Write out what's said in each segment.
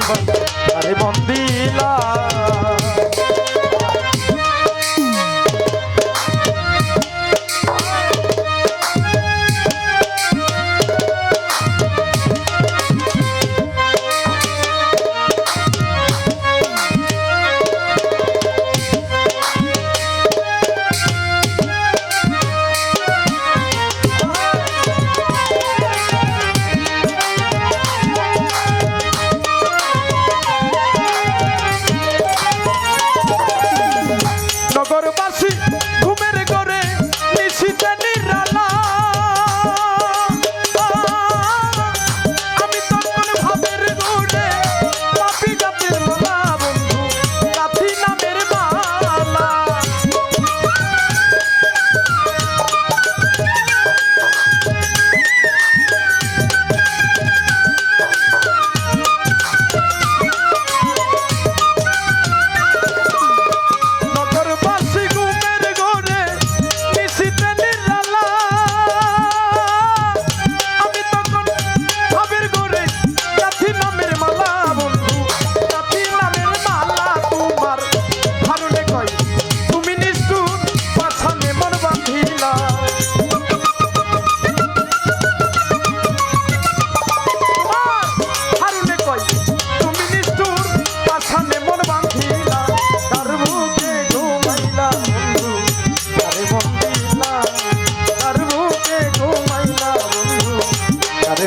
মন আরে মন দিলা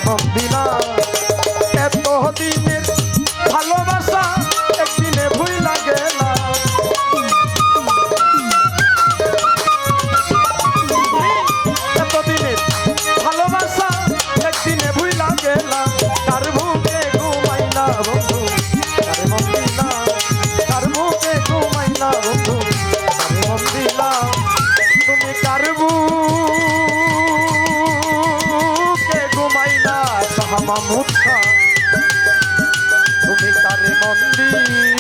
from being মমতা তুমি তারে মন্দির?